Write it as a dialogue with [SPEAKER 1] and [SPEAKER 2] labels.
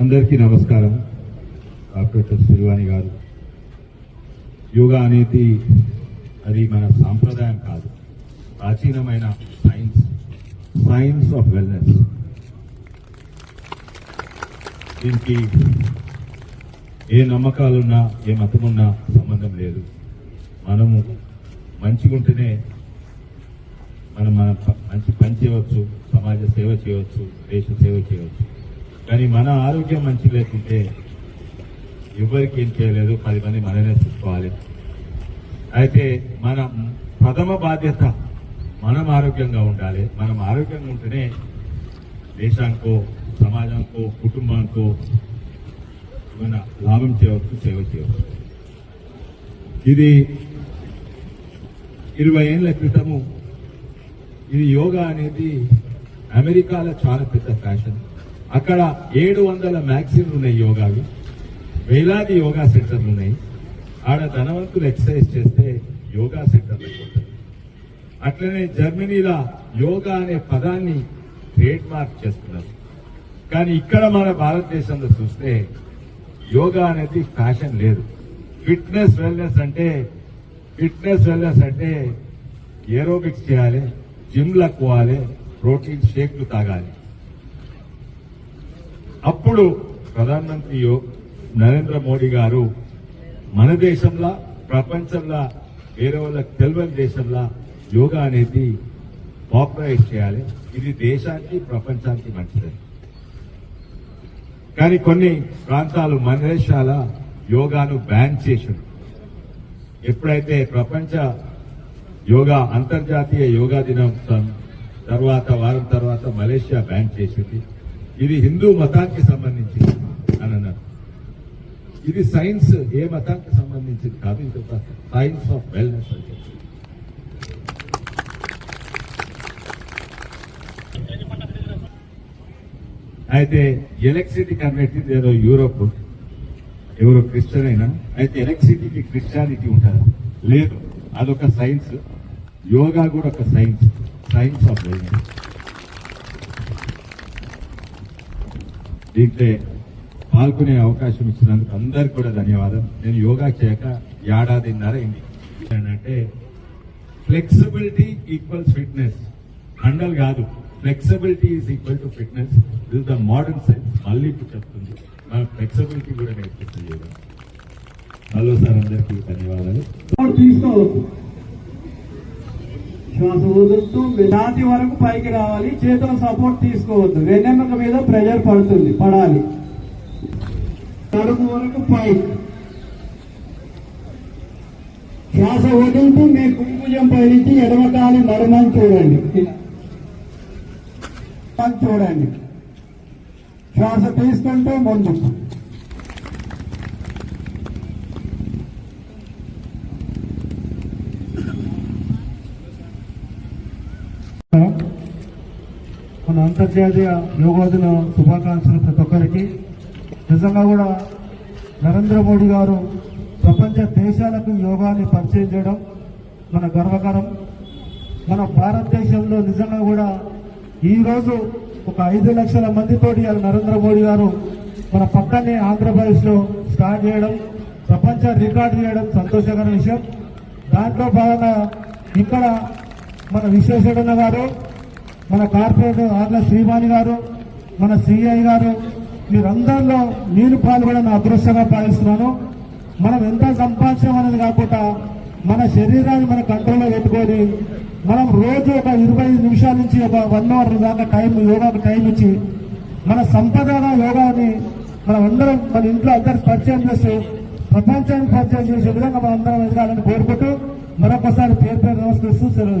[SPEAKER 1] అందరికీ నమస్కారం. డాక్టర్ శిల్వాణి గారు. యోగా అనేది అది మన సాంప్రదాయం కాదు. ప్రాచీనమైన సైన్స్. Science of wellness. దీనికి ఏ నమ్మకాలున్నా ఏ మతమున్నా సంబంధం లేదు. మనము మంచిగా ఉంటేనే మనం మన మంచి పని చేయవచ్చు సమాజ సేవ చేయవచ్చు దేశ సేవ చేయవచ్చు. కానీ మన ఆరోగ్యం మంచి లేకుంటే ఎవరికి ఏం చేయలేదు. పది మంది మననే చూసుకోవాలి. అయితే మన ప్రథమ బాధ్యత మనం ఆరోగ్యంగా ఉండాలి. మనం ఆరోగ్యంగా ఉంటేనే దేశానికో సమాజంకో కుటుంబానికో ఏమైనా లాభం చేయవచ్చు సేవ చేయవచ్చు. ఇది ఇరవై ఏళ్ళ క్రితము ఇది యోగా అనేది అమెరికాలో చాలా పెద్ద ఫ్యాషన్. అక్కడ ఏడు వందల మ్యాక్సిన్లు ఉన్నాయి యోగావి వేలాది యోగా సెంటర్లు ఉన్నాయి. ఆడ ధనవంతులు ఎక్సర్సైజ్ చేస్తే యోగా సెంటర్లు అట్లనే జర్మనీలో యోగా అనే పదాన్ని ట్రేడ్ మార్క్ చేస్తున్నారు. కానీ ఇక్కడ మన భారతదేశంలో చూస్తే యోగా అనేది ఫ్యాషన్ లేదు. ఫిట్నెస్ వెల్నెస్ అంటే ఫిట్నెస్ వెల్నెస్ అంటే ఏరోబిక్స్ చేయాలి జిమ్లకు పోవాలి ప్రోటీన్ షేక్లు తాగాలి. అప్పుడు ప్రధానమంత్రి యో- నరేంద్ర మోడీ గారు మన దేశంలో ప్రపంచంలో వేరే వాళ్ళకి తెలియని దేశంలో యోగా అనేది పాపులరైజ్ చేయాలి. ఇది దేశానికి ప్రపంచానికి మంచిది. కానీ కొన్ని ప్రాంతాలు మన దేశాల యోగాను బ్యాన్ చేసింది. ఎప్పుడైతే ప్రపంచ యోగా అంతర్జాతీయ యోగా దినోత్సవం తర్వాత వారం తర్వాత మలేషియా బ్యాన్ చేసింది ఇది హిందూ మతానికి సంబంధించింది అని అన్నారు. ఇది సైన్స్ ఏ మతానికి సంబంధించింది కాదు ఇది ఒక సైన్స్ ఆఫ్ వెల్నెస్ అని చెప్పి అయితే ఎలక్ట్రిసిటీ కన్వర్టెడ్ ఏదో యూరోప్ ఎవరో క్రిస్టియన్ అయినా అయితే ఎలక్ట్రిసిటీకి క్రిస్టియానిటీ ఉంటారు లేదు. అదొక సైన్స్. యోగా కూడా ఒక సైన్స్. Science of wellness. దీంట్లో పాల్గొనే అవకాశం ఇచ్చినందుకు అందరికి కూడా ధన్యవాదం. నేను యోగా చేయక ఏడాదిన్నర అయింది అంటే ఫ్లెక్సిబిలిటీ ఈక్వల్స్ ఫిట్నెస్. కండల్ కాదు. Flexibility is equal to fitness. This the modern science. మళ్ళీ ఇప్పుడు చెప్తుంది. మన ఫ్లెక్సిబిలిటీ కూడా నేర్పిస్తుంది హలో సార్ అందరికీ ధన్యవాదాలు.
[SPEAKER 2] శ్వాస వదులుతూ ఛాతి వరకు పైకి రావాలి చేతుల సపోర్ట్ తీసుకోవద్దు. వెన్నెముక మీద ప్రెషర్ పడుతుంది పడాలి. కడుపు వరకు పైకి శ్వాస వదులుతూ మీ కుంకుజం పై నుంచి ఎడమకాలి నడుమని చూడండి. చూడండి. శ్వాస తీసుకుంటూ ముందుకు
[SPEAKER 3] మన అంతర్జాతీయ యోగా దిన శుభాకాంక్షలు ప్రతి ఒక్కరికి. నిజంగా కూడా నరేంద్ర మోడీ గారు ప్రపంచ దేశాలకు యోగాని పరిచయం చేయడం మన గర్వకారం. మన భారతదేశంలో నిజంగా కూడా ఈరోజు ఒక ఐదు లక్షల మందితోటి నరేంద్ర మోడీ గారు మన పక్కనే ఆంధ్రప్రదేశ్లో స్టార్ట్ చేయడం ప్రపంచ రికార్డు చేయడం సంతోషకర విషయం. దాంట్లో భాగంగా ఇక్కడ మన విశ్వేశ్వరన్న గారు మన కార్పొరేటర్ ఆర్ల శ్రీవాణి గారు మన సిఐ గారు మీరందరిలో నేను పాల్గొనని అదృష్టంగా భావిస్తున్నాను. మనం ఎంత సంపాదించాం అనేది కాకుండా మన శరీరాన్ని మన కంట్రోల్లో పెట్టుకొని మనం రోజు ఒక ఇరవై నిమిషాల నుంచి ఒక వన్ అవర్ దాకా టైం యోగాకు టైం ఇచ్చి మన సంపదగా యోగాని మనం అందరం మన ఇంట్లో అందరు పరిచయం చేస్తూ ప్రపంచానికి పరిచయం చేసే విధంగా మనం అందరం ఎదగాలని కోరుకుంటూ మరొకసారి పేరు పేరు నమస్కరిస్తూ సెలవు